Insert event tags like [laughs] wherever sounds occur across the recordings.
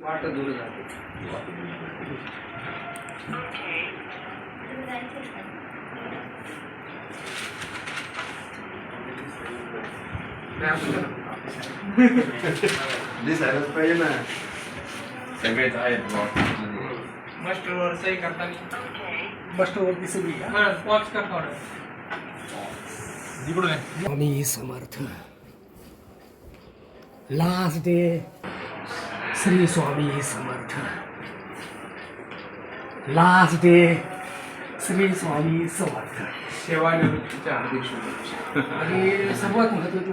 वाट दूर जाते दिसायलाच पाहिजे ना सगळेच आहेत मास्टरवर सही करताना मास्टरवरती सगळी का? हा पॉज कर थोडं तिकडून Swami Samarth last day Shri Swami Samarth. Last day Shri Swami Samarth. सेवानिवृत्तीच्या हार्दिक शुभेच्छा. आणि सर्वात महत्त्वाची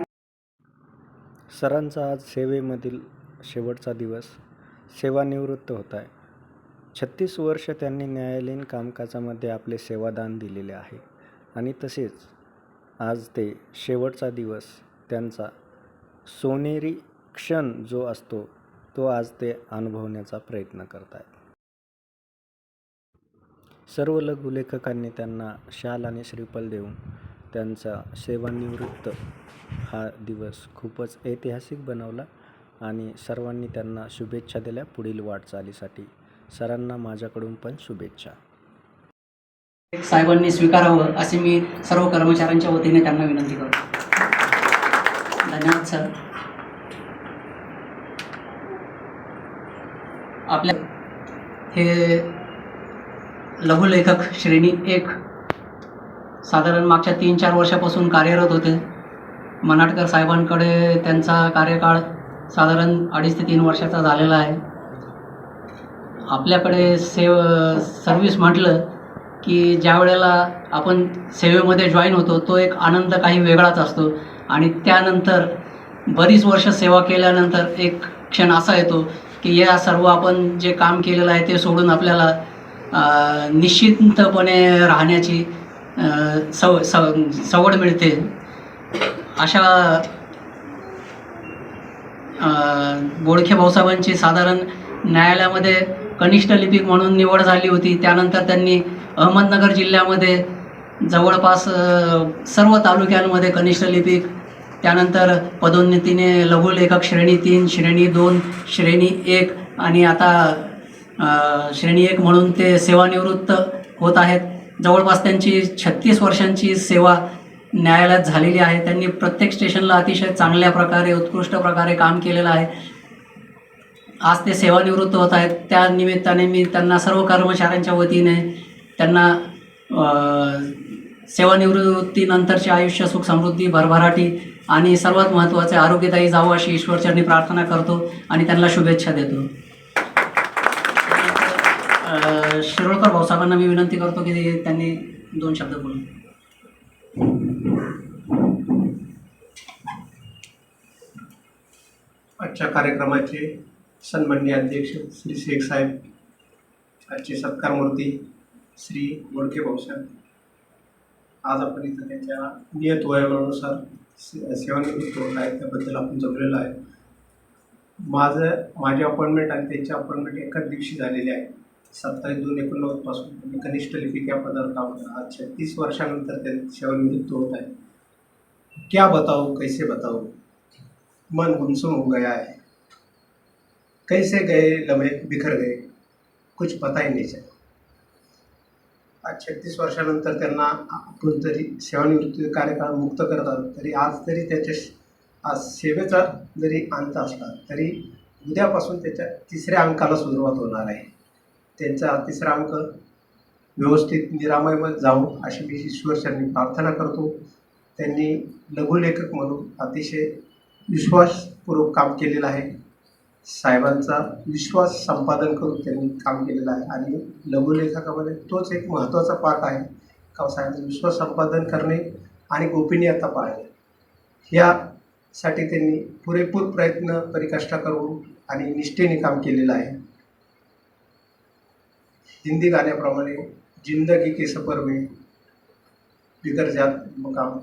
सरांचा आज सेवेमधील शेवटचा दिवस सेवानिवृत्त होत आहे. छत्तीस वर्ष त्यांनी न्यायालयीन कामकाजामध्ये आपले सेवादान दिलेले आहे. आणि तसेच आज ते शेवटचा दिवस त्यांचा सोनेरी क्षण जो असतो तो आज ते अनुभवण्याचा प्रयत्न करत आहेत सर्व लघुलेखकांनी त्यांना शाल आणि श्रीफल देऊन त्यांचा सेवानिवृत्त हा दिवस खूपच ऐतिहासिक बनवला आणि सर्वांनी त्यांना शुभेच्छा दिल्या. पुढील वाटचालीसाठी सरांना माझ्याकडून पण शुभेच्छा. साहेबांनी स्वीकारावं असे मी सर्व कर्मचाऱ्यांच्या वतीने त्यांना विनंती करतो. धन्यवाद सर. आपल्या हे लघुलेखक श्रेणी एक साधारण मागच्या तीन चार वर्षापासून कार्यरत होते. मनाटकर साहेबांकडे त्यांचा कार्यकाळ साधारण अडीच ते तीन वर्षाचा झालेला आहे. आपल्याकडे सेव सर्व्हिस म्हटलं की ज्या वेळेला आपण सेवेमध्ये जॉईन होतो तो एक आनंद काही वेगळाच असतो. आणि त्यानंतर बरीच वर्ष सेवा केल्यानंतर एक क्षण असा येतो की या सर्व आपण जे काम केलेलं आहे ते सोडून आपल्याला निश्चिंतपणे राहण्याची सव सव सवड मिळते. अशा बोडखे भाऊसाहेबांची साधारण न्यायालयामध्ये कनिष्ठ लिपिक म्हणून निवड झाली होती. त्यानंतर त्यांनी अहमदनगर जिल्ह्यामध्ये जवळपास सर्व तालुक्यांमध्ये कनिष्ठ लिपिक त्यानंतर पदोन्नतीने लघुलेखक श्रेणी तीन श्रेणी दोन श्रेणी एक आणि आता श्रेणी एक म्हणून ते सेवानिवृत्त होत आहेत. जवळपास त्यांची छत्तीस वर्षांची सेवा न्यायालयात झालेली आहे. त्यांनी प्रत्येक स्टेशनला अतिशय चांगल्या प्रकारे उत्कृष्ट प्रकारे काम केलेलं आहे. आज ते सेवानिवृत्त होत आहेत. त्या निमित्ताने मी त्यांना सर्व कर्मचाऱ्यांच्या वतीने त्यांना सेवानिवृत्तीनंतरचे आयुष्य सुख समृद्धी भरभराटी आणि सर्वात महत्त्वाचे आरोग्यदायी जावं अशी ईश्वरचरणी प्रार्थना करतो आणि त्यांना शुभेच्छा देतो. शिरोळकर भाऊसाहेबांना मी विनंती करतो की त्यांनी दोन शब्द बोलून आजच्या कार्यक्रमाचे सन्मान्य अध्यक्ष श्री शेख साहेब आजचे सत्कारमूर्ती श्री मोडके भाऊसाहेब आज आपण इथं त्यांच्या नियत वयोमानानुसार से सेवानिवृत्त होत आहे त्याबद्दल आपण जमलेलो आहे. माझं माझी अपॉइंटमेंट आणि त्यांची अपॉइंटमेंट एकाच दिवशी झालेली आहे. सत्तावीस दोन एकोणनव्वदपासून त्यांनी कनिष्ठ लिपिक या पदार्थ काम आज छत्तीस वर्षानंतर ते सेवानिवृत्त होत आहे. क्या बताओ कैसे बताओ मन गुमसुम हो गया है. कैसे गए लम्हे बिखर गए? कुछ पता ही नहीं चला. आज छत्तीस वर्षानंतर त्यांना आपण जरी सेवानिवृत्ती कार्यकाळ मुक्त करतात तरी आज तरी त्याच्या आज सेवेचा जरी अंत असला तरी उद्यापासून त्याच्या तिसऱ्या अंकाला सुरुवात होणार आहे. त्यांचा तिसरा अंक व्यवस्थित निरामयमध्ये जाऊ अशी मी ईश्वरचरणी प्रार्थना करतो. त्यांनी लघुलेखक म्हणून अतिशय विश्वासपूर्वक काम केलेलं आहे. साहेबांचा विश्वास संपादन करून त्यांनी काम केलेलं आहे. आणि लघुलेखकामध्ये तोच एक महत्त्वाचा पाठ आहे. का साहेबांचा विश्वास संपादन करणे आणि गोपनीयता पाळणे. ह्यासाठी त्यांनी पुरेपूर प्रयत्न परिकष्टा करून आणि निष्ठेने काम केलेलं आहे. हिंदी गाण्याप्रमाणे जिंदगी के सफर में बिगर जात मुकाम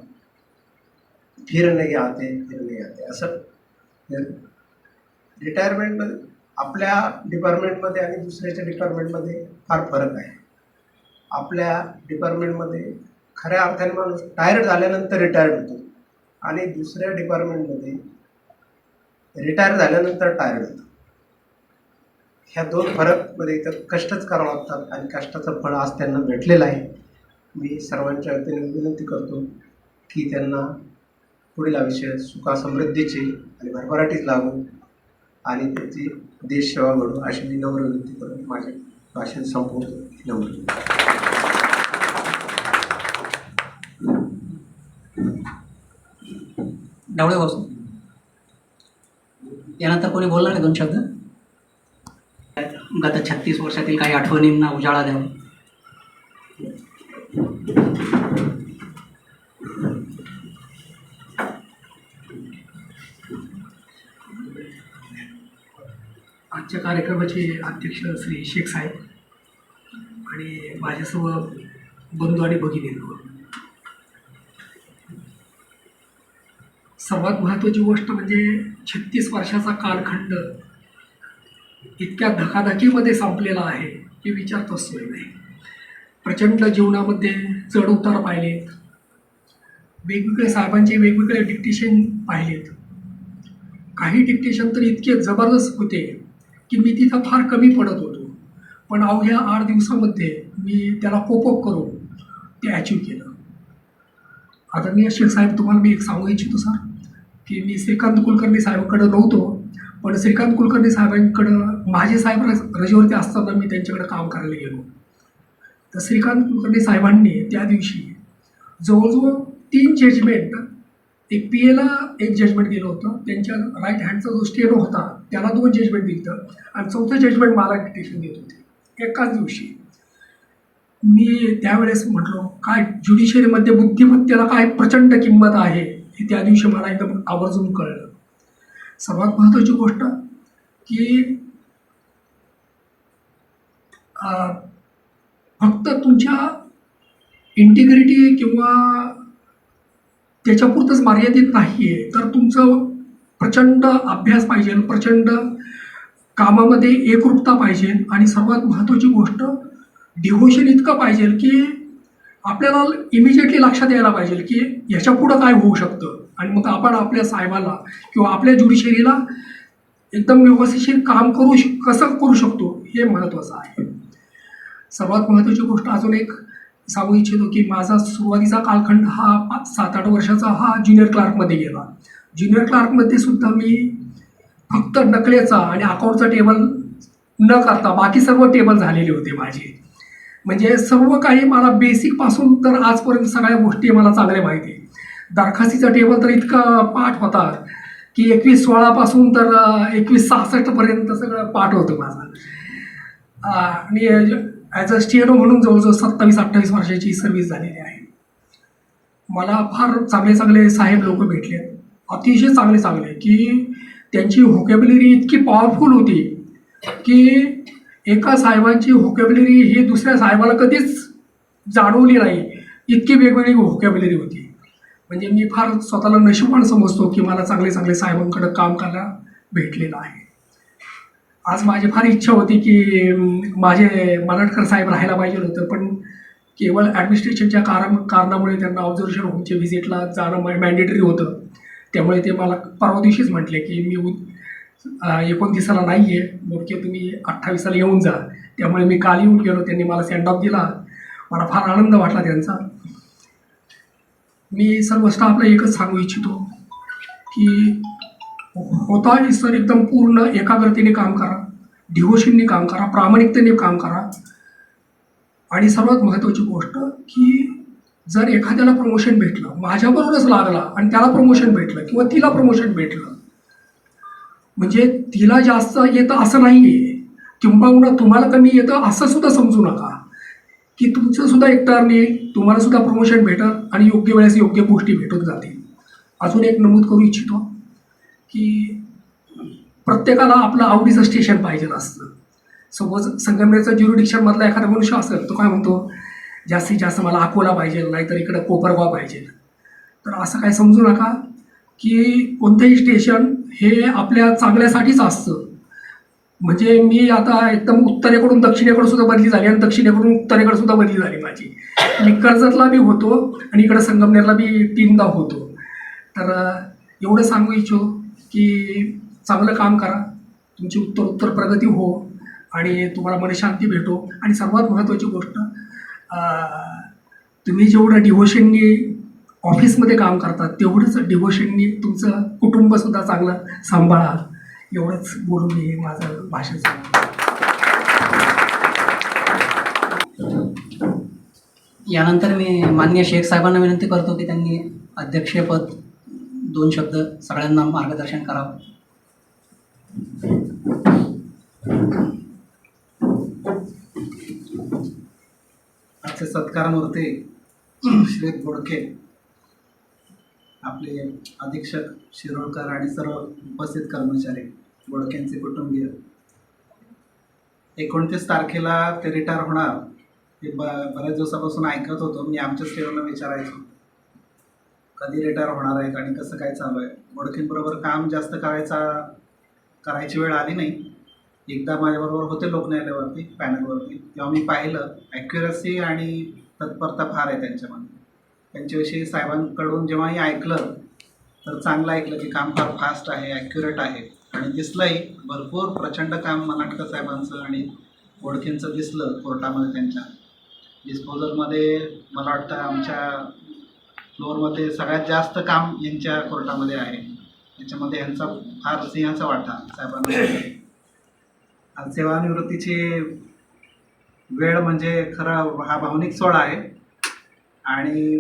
फिर नाही आते फिर नाही आते. असं रिटायरमेंटमध्ये आपल्या डिपार्टमेंटमध्ये आणि दुसऱ्याच्या डिपार्टमेंटमध्ये फार फरक आहे. आपल्या डिपार्टमेंटमध्ये खऱ्या अर्थाने माणूस टायर्ड झाल्यानंतर रिटायर्ड होतो. आणि दुसऱ्या डिपार्टमेंटमध्ये रिटायर झाल्यानंतर टायर्ड होतो. ह्या दोन फरकमध्ये इथं कष्टच करावं लागतात आणि कष्टाचं फळ आज त्यांना भेटलेलं आहे. मी सर्वांच्या वतीने विनंती करतो की त्यांना पुढील आयुष्य सुखा समृद्धीचे आणि भरभराटीच लागू. आणि त्याची देशसेवा घडू अशी मी नम्र विनंती करून माझे भाषण संपवतो नम्र डावळे भाऊ. यानंतर कोणी बोलणार आहे दोन शब्द? गत छत्तीस वर्षातील काही आठवणींना उजाळा द्यावा. आजच्या कार्यक्रमाचे अध्यक्ष श्री शेख साहेब आणि माझ्या बंधू आणि भगिनींवर. सर्वात महत्त्वाची गोष्ट म्हणजे छत्तीस वर्षाचा कालखंड इतक्या धकाधकीमध्ये संपलेला आहे की विचारतच सोय नाही. प्रचंड जीवनामध्ये चढ उतार पाहिलेत. वेगवेगळे साहेबांचे वेगवेगळे डिक्टेशन पाहिलेत. काही डिक्टेशन तर इतके जबरदस्त होते. की मी तिथं फार कमी पडत होतो. पण अवघ्या आठ दिवसामध्ये मी त्याला कोपअप करून ते अचीव केलं. आदरणीय शेख साहेब तुम्हाला मी एक सांगू इच्छितो सर की मी श्रीकांत कुलकर्णी साहेबांकडं नव्हतो पण श्रीकांत कुलकर्णी साहेबांकडं माझे साहेब रज- रजेवरती असताना मी त्यांच्याकडे काम करायला गेलो. तर श्रीकांत कुलकर्णी साहेबांनी त्या दिवशी जवळजवळ तीन जजमेंट एक पी एला एक जजमेंट दिलं होतं. त्यांच्या राईट हँडचा जो स्टेनो होता त्याला दोन जजमेंट दिलं आणि चौथं जजमेंट मला डिटेशन देत होते. एकाच दिवशी. मी त्यावेळेस म्हटलो काय ज्युडिशरीमध्ये बुद्धिमत्तेला काय प्रचंड किंमत आहे? हे त्या दिवशी मला एकदम आवर्जून कळलं. सर्वात महत्त्वाची गोष्ट की फक्त तुमच्या इंटिग्रिटी किंवा त्याच्यापुरतंच मर्यादित नाही आहे तर तुमचं प्रचंड अभ्यास पाहिजे प्रचंड कामामध्ये एकरूपता पाहिजे. आणि सर्वात महत्त्वाची गोष्ट डिव्होशन इतकं पाहिजे की आपल्याला इमिजिएटली लक्षात यायला पाहिजे की ह्याच्या पुढं काय होऊ शकतं. आणि मग आपण आपल्या साहेबाला किंवा आपल्या ज्युडिशरीला एकदम व्यवस्थिशीर काम करू श कसं करू शकतो हे महत्त्वाचं आहे. सर्वात महत्त्वाची गोष्ट अजून एक सांगू इच्छितो की माझा सुरुवातीचा कालखंड हा पाच सात आठ वर्षाचा हा ज्युनियर क्लार्कमध्ये गेला. ज्युनियर क्लार्कमध्ये सुद्धा मी फक्त नकलेचा आणि अकाउंटचा टेबल न करता बाकी सर्व टेबल झालेले होते माझे. म्हणजे सर्व काही मला बेसिकपासून तर आजपर्यंत सगळ्या गोष्टी मला चांगल्या माहिती दरखास्तीचा टेबल तर इतका पाठ होता की एकवीस सोळापासून तर एकवीस सहासष्टपर्यंत सगळं पाठ होतं माझं. आणि ॲज अ स्टेनो म्हणून जवळजवळ सत्तावीस अठ्ठावीस वर्षाची सर्व्हिस झालेली आहे. मला फार चांगले चांगले साहेब लोक भेटले. अतिशय चांगले चांगले की त्यांची व्होकॅब्युलरी इतकी पॉवरफुल होती की एका साहेबांची व्होकॅब्युलरी ही दुसऱ्या साहेबाला कधीच जाणवली नाही. इतकी वेगवेगळी व्होकॅब्युलरी होती. म्हणजे मी फार स्वतःला नशीबवान समजतो की मला चांगले चांगले साहेबांकडं काम करायला भेटलेलं आहे. आज माझी फार इच्छा होती की माझे मराठकर साहेब राहायला पाहिजे होतं पण केवळ ॲडमिनिस्ट्रेशनच्या कारण कारणामुळे त्यांना ऑब्झर्वेशन होमच्या व्हिजिटला जाणं मॅन्डेटरी होतं. त्यामुळे ते मला परवा दिवशीच म्हटले की मी एकोणतीसाला नाही आहे मोडके तुम्ही अठ्ठावीसाला येऊन जा. त्यामुळे मी काल येऊन गेलो त्यांनी मला सेंड ऑफ दिला. मला फार आनंद वाटला त्यांचा. मी सर्व स्टाफला एकच सांगू इच्छितो की होता सर एकदम पूर्ण एकाग्रतेने काम करा डिव्होशनने काम करा प्रामाणिकतेने काम करा. आणि सर्वात महत्त्वाची गोष्ट की जर एखाद्याला प्रमोशन भेटलं माझ्याबरोबरच लागला आणि त्याला प्रमोशन भेटलं किंवा तिला प्रमोशन भेटलं म्हणजे तिला जास्त येतं असं नाही आहे किंबहुना तुम्हाला कमी येतं असं सुद्धा समजू नका. की तुमचं सुद्धा एक टर्न येईल तुम्हाला सुद्धा प्रमोशन भेटत आणि योग्य वेळेस योग्य गोष्टी भेटून जातील. अजून एक नमूद करू इच्छितो. की प्रत्येकाला आपलं आवडीचं स्टेशन पाहिजे असतं. सपोज संगमनेरचा ज्युरिडिक्शनमधला एखादा मनुष्य असेल तो काय म्हणतो जास्तीत जास्त मला अकोला पाहिजे नाहीतर इकडं कोपरगाव पाहिजे. तर असं काय समजू नका की कोणतंही स्टेशन हे आपल्या चांगल्यासाठीच असतं. म्हणजे मी आता एकदम उत्तरेकडून दक्षिणेकडे सुद्धा बदली झाली आणि दक्षिणेकडून उत्तरेकडे सुद्धा बदली झाली माझी. मी कर्जतला बी होतो आणि इकडं संगमनेरला बी तीनदा होतो. तर एवढं सांगू इच्छो की चांगलं काम करा. तुमची उत्तर उत्तर प्रगती हो आणि तुम्हाला मनशांती भेटो. आणि सर्वात महत्त्वाची गोष्ट तुम्ही जेवढं डिव्होशननी ऑफिसमध्ये काम करतात तेवढंच डिव्होशननी तुमचं कुटुंबसुद्धा चांगलं सांभाळा एवढंच बोलून मी माझं भाषण यानंतर मी माननीय शेख साहेबांना विनंती करतो की त्यांनी अध्यक्षपद दोन शब्द सगळ्यांना मार्गदर्शन करावं. आजचे सत्कारमूर्ती श्री बोडके आपले अधीक्षक शिरोडकर आणि सर्व उपस्थित कर्मचारी बोडक्यांचे कुटुंबीय. एकोणतीस तारखेला ते रिटायर होणार. हे ब बऱ्याच दिवसापासून ऐकत होतो. मी आमच्या सेवेला विचारायचो. कधी रिटायर होणार आहेत आणि कसं काय चालू आहे? बोडकेंबरोबर काम जास्त करायचा करायची वेळ आली नाही. एकदा माझ्याबरोबर होते लोकन्यायालयावरती पॅनलवरती. तेव्हा मी पाहिलं ॲक्युरसी आणि तत्परता फार आहे त्यांच्यामध्ये त्यांच्याविषयी साहेबांकडून जेव्हाही ऐकलं तर चांगलं ऐकलं की काम फार फास्ट आहे ॲक्युरेट आहे. आणि दिसलंही भरपूर प्रचंड काम मनाटकर साहेबांचं आणि ओळखींचं दिसलं कोर्टामध्ये त्यांच्या. डिस्पोजलमध्ये मला वाटतं आमच्या फ्लोअरमध्ये सगळ्यात जास्त काम यांच्या कोर्टामध्ये आहे. याच्यामध्ये यांचा फार सिंहाचा वाटा साहेबांना. सेवानिवृत्तीची वेळ म्हणजे खरं हा भावनिक सोहळा आहे. आणि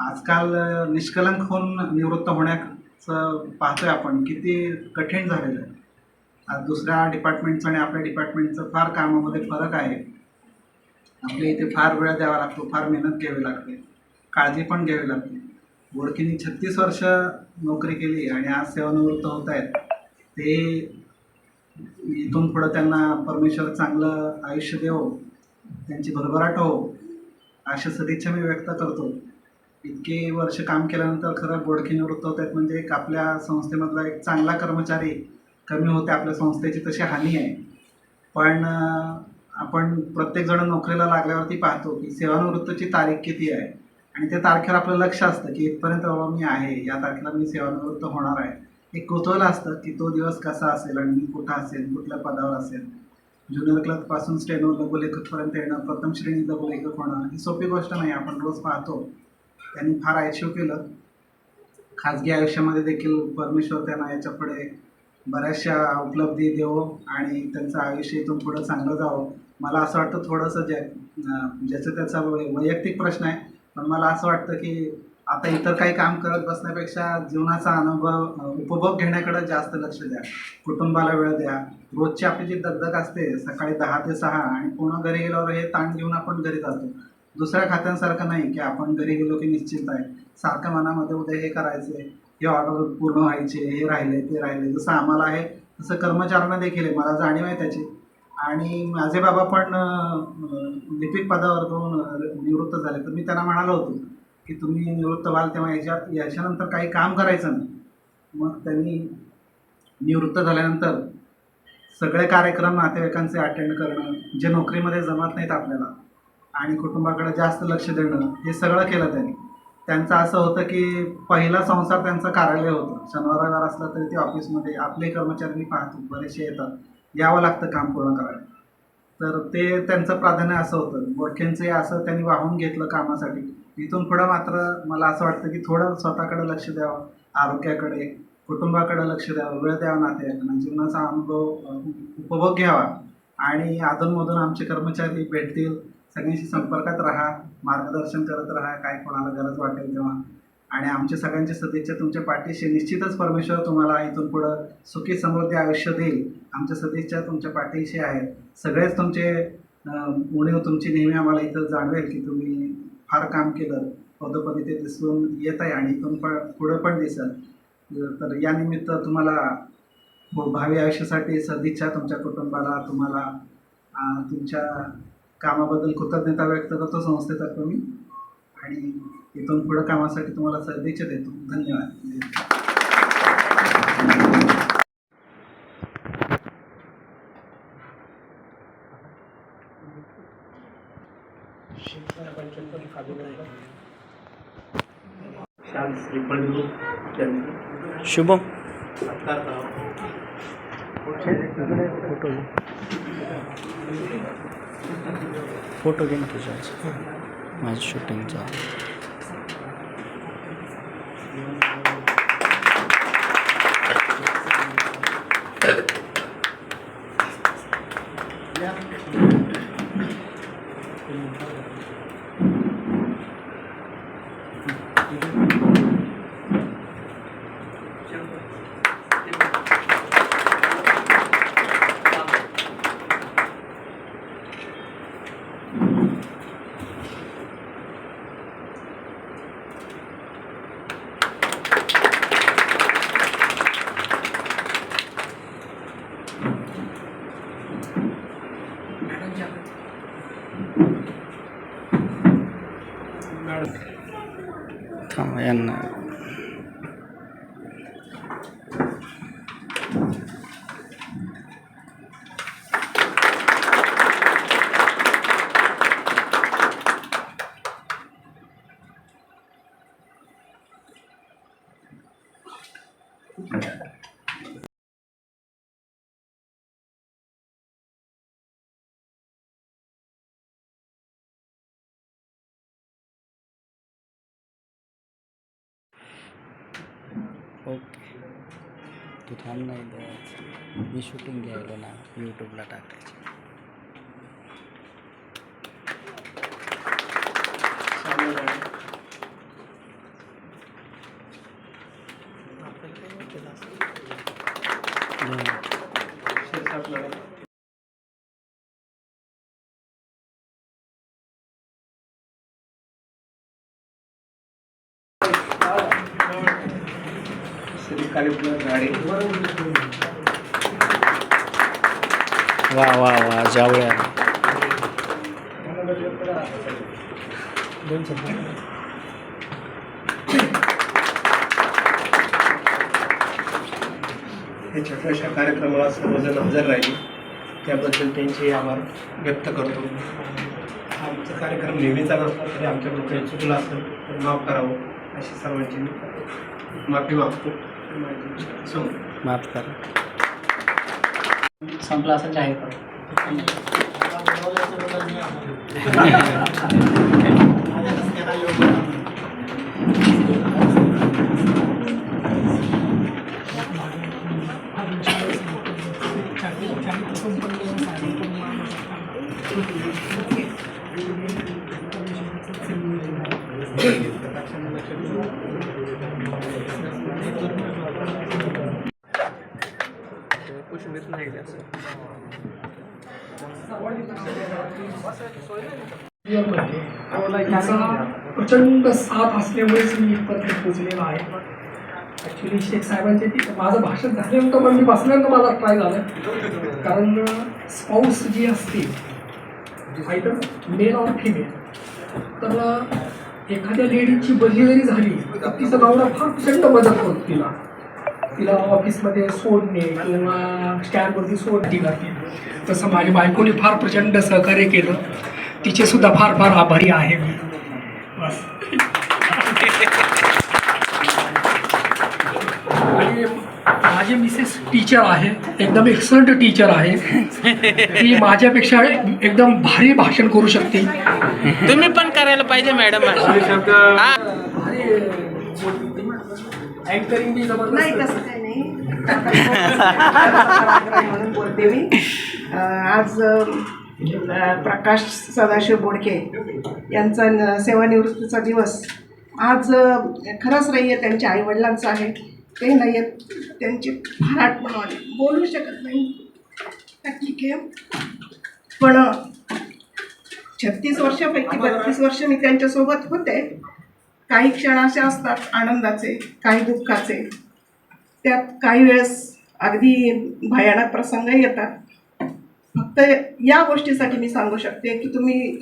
आजकाल निष्कलंक होऊन निवृत्त होण्याचं पाहतोय आपण. किती कठीण झालेलं आहे. आज दुसऱ्या डिपार्टमेंटचं आणि आपल्या डिपार्टमेंटचं फार कामामध्ये फरक आहे. आपल्या इथे फार वेळ द्यावा लागतो फार मेहनत घ्यावी लागते. काळजी पण घ्यावी लागते. बोडकीनी छत्तीस वर्ष नोकरी केली आणि आज सेवानिवृत्त होत आहेत. ते इथून पुढं त्यांना परमेश्वर चांगलं आयुष्य देवो त्यांची भरभराट हो अशा सदिच्छा मी व्यक्त करतो. इतके वर्ष काम केल्यानंतर खरं बोडके निवृत्त होत आहेत म्हणजे एक आपल्या संस्थेमधला एक चांगला कर्मचारी कमी होते आपल्या संस्थेची तशी हानी आहे. पण आपण प्रत्येकजण नोकरीला लागल्यावरती पाहतो की सेवानिवृत्तीची तारीख किती आहे? आणि त्या तारखेवर आपलं लक्ष असतं की इथपर्यंत बाबा मी आहे या तारखेला मी सेवानिवृत्त होणार आहे. एक कुतूहल असतं की तो दिवस कसा असेल आणि मी कुठं असेल कुठल्या पदावर असेल. ज्युनियर क्लर्कपासून स्टेनो लघुलेखकपर्यंत येणं प्रथम श्रेणी लघुलेखक होणं ही सोपी गोष्ट नाही आपण रोज पाहतो. त्यांनी फार आयुष्य केलं. खाजगी आयुष्यामध्ये देखील परमेश्वर त्यांना याच्यापुढे बऱ्याचशा उपलब्धी देवो आणि त्यांचं आयुष्य इथून पुढं चांगलं जावं. मला असं वाटतं थोडंसं ज्या ज्याचं त्याचा वैयक्तिक प्रश्न आहे पण मला असं वाटतं की आता इतर काही काम करत बसण्यापेक्षा जीवनाचा अनुभव उपभोग घेण्याकडे जास्त लक्ष द्या. कुटुंबाला वेळ द्या. रोजची आपली जी दगदग असते सकाळी दहा ते सहा आणि पुन्हा घरी गेल्यावर हे ताण घेऊन आपण घरी जातो दुसऱ्या खात्यांसारखं नाही की आपण घरी गेलो की निश्चित आहे. सारखं मनामध्ये उद्या हे करायचे हे ऑर्डर पूर्ण व्हायचे हे राहिले ते राहिले. जसं आम्हाला आहे तसं कर्मचाऱ्यांना देखील आहे. मला जाणीव आहे त्याची. आणि माझे बाबा पण लिपिक पदावर दोन निवृत्त झाले. तर मी त्यांना म्हणालो होतो की तुम्ही निवृत्त व्हाल तेव्हा याच्यात याच्यानंतर काही काम करायचं नाही. मग त्यांनी निवृत्त झाल्यानंतर सगळे कार्यक्रम नातेवाईकांचे अटेंड करणं जे नोकरीमध्ये जमत नाहीत आपल्याला आणि कुटुंबाकडे जास्त लक्ष देणं हे सगळं केलं त्यांनी. त्यांचं असं होतं की पहिला संसार त्यांचं कार्यालय होतं. शनिवार रविवार असला तरी ते ऑफिसमध्ये आपले कर्मचारी मी पाहतो बरेचसे येतात. यावं लागतं काम पूर्ण करायला. तर ते त्यांचं प्राधान्य असं होतं. बोडखेंचंही असं त्यांनी वाहून घेतलं कामासाठी. इथून पुढं मात्र मला असं वाटतं की थोडं स्वतःकडे लक्ष द्यावं आरोग्याकडे कुटुंबाकडे लक्ष द्यावं वेळ द्यावा नातेवाईकांना. जीवनाचा अनुभव उपभोग घ्यावा आणि अधूनमधून आमचे कर्मचारी भेटतील सगळ्यांशी संपर्कात राहा मार्गदर्शन करत राहा काय कोणाला गरज वाटेल तेव्हा. आणि आमच्या सगळ्यांच्या सदिच्छा तुमच्या पाठीशी. निश्चितच परमेश्वर तुम्हाला इथून पुढं सुखी समृद्धी आयुष्य देईल. आमच्या सदिच्छा तुमच्या पाठीशी आहेत. सगळेच तुमचे उणीव तुमची नेहमी आम्हाला इथं जाणवेल की तुम्ही फार काम केलं. पदोपदी ते दिसून येत आहे आणि इथून पण पुढं पण दिसत. तर यानिमित्त तुम्हाला भ- भावी आयुष्यासाठी सदिच्छा तुमच्या कुटुंबाला तुम्हाला तुमच्या कामाबद्दल कृतज्ञता व्यक्त करतो संस्थेतर्फे मी. आणि इथून पुढं कामासाठी तुम्हाला सदिच्छा देतो. धन्यवाद. शुभम. फोटो घे. फोटो घे ना तुझ्या. माझ्या शूटिंगचा. Thank you. ओके तू थांब नाही द्यायचं मी शूटिंग घ्यायला ना यूट्यूबला टाकायची श्री गाडी वा वा वा जाऊया. या छोट्याशा कार्यक्रमाला सर्वजण हजर राहिले. त्याबद्दल त्यांचे आभार व्यक्त करतो. आमचा कार्यक्रम नेहमीचा नसला तरी आमच्याबद्दल चुकला असेल तर माफ करावं अशी सर्वांची मी माफी मागतो. माफ़ कर। संपला असं जाहीर करतो पुष्मित प्रचंड साथ असल्यामुळेच मी इथपर्यंत पोचलेला आहे. ॲक्च्युली शेख साहेबांचे ती माझं भाषण झाल्यानंतर मग मी बसल्यानंतर मला ट्राय झालं. कारण स्पाऊस जी असते आयदर मेल ऑर फिमेल तर एखाद्या लेडीची बदली जरी झाली तर तिचा नवरा फार प्रचंड मदत करतो तिला. तिला ऑफिसमध्ये सोडणे किंवा स्टँडवरती सोडणे करते तसं माझ्या बायकोने फार प्रचंड सहकार्य केलं. तिचे सुद्धा फार फार आभारी आहे मी. बस आणि माझे मिसेस टीचर आहे एकदम एक्सलंट टीचर आहे. ती माझ्यापेक्षा एकदम भारी भाषण करू शकते. तुम्ही पण करायला पाहिजे मॅडम. भारी अँकरिंग बी नाही जबरदस्त तसं काही नाही. [laughs] आता म्हणून बोलते मी. अं, आज प्रकाश सदाशिव बोडके यांचा सेवानिवृत्तीचा दिवस. आज खरंच नाही आहे त्यांच्या आईवडिलांचं आहे. ते नाही आहेत त्यांची फार आठवण आली बोलू शकत नाही. ठीक आहे पण छत्तीस वर्षापैकी बत्तीस वर्ष मी त्यांच्यासोबत होते. काही क्षण असे असतात आनंदाचे काही दुःखाचे. त्यात काही वेळेस अगदी भयानक प्रसंग येतात. तर या गोष्टीसाठी मी सांगू शकते की तुम्ही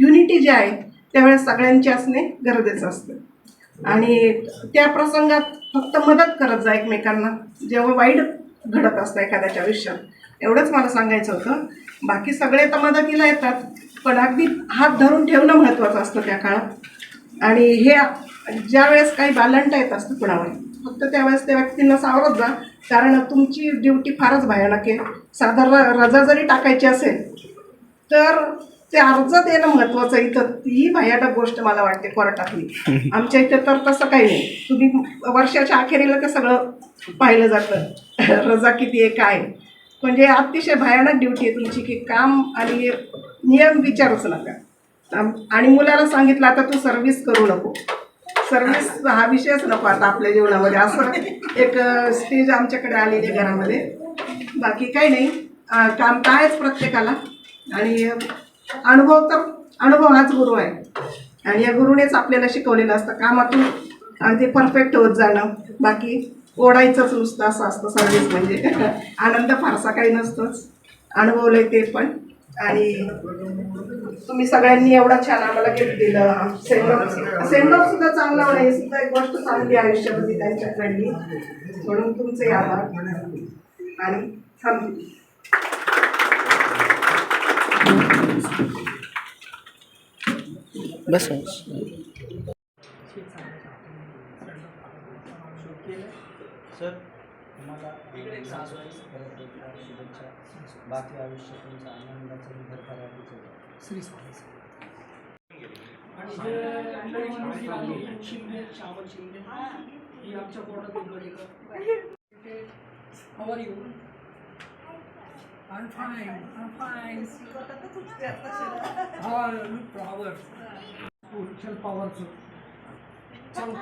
युनिटी जी आहे त्यावेळेस सगळ्यांची असणे गरजेचं असतं. आणि त्या प्रसंगात फक्त मदत करत जा एकमेकांना. जेव्हा वाईट घडत असतं एखाद्याच्या आयुष्यात एवढंच मला सांगायचं होतं. बाकी सगळे तर मदतीला येतात पण अगदी हात धरून ठेवणं महत्त्वाचं असतं त्या काळात. आणि हे ज्या वेळेस काही बालंटा येत असतं कुणावर फक्त त्यावेळेस त्या व्यक्तींना सावरत जा. कारण तुमची ड्युटी फारच भयानक आहे. साधारण रजा जरी टाकायची असेल तर ते अर्ज देणं महत्त्वाचं आहे. इथं ही भयानक गोष्ट मला वाटते कोर्टातली. [laughs] आमच्या इथे तर तसं काही नाही. तुम्ही वर्षाच्या अखेरीला ते सगळं पाहिलं जातं. [laughs] रजा किती आहे काय. म्हणजे अतिशय भयानक ड्युटी आहे तुमची की काम आणि नियम विचारूच नका. आणि मुलाला सांगितलं आता तू सर्व्हिस करू नको. सर्व्हिस हा विषयच नको आता आपल्या जीवनामध्ये. असं एक स्टेज आमच्याकडे आलेली आहे घरामध्ये. बाकी काही नाही. काम तर आहेच प्रत्येकाला. आणि अनुभव तर अनुभव हाच गुरु आहे. आणि या गुरुनेच आपल्याला शिकवलेलं असतं. कामातून अगदी परफेक्ट होत जाणं. बाकी ओढायचंच नुसतं असं असतं सर्व्हिस म्हणजे. आनंद फारसा काही नसतोच. अनुभवलं ते पण. आणि तुम्ही सगळ्यांनी एवढा छान आम्हाला गिफ्ट दिलं. सेंडॉप सेंडॉप सुद्धा चांगला होणं हे सुद्धा एक गोष्ट चांगली आयुष्यामध्ये त्यांच्याकडली म्हणून तुमचे आभार. आणि थांबते बस. सर तुम्हाला शुभेच्छा. बाकी आयुष्य तुमचा आनंदाचा निभर करायचं श्री स्वामी हे शिंदे श्यामल शिंदे ही. आमच्या breaker How are you? I'm fine. I'm fine. Look.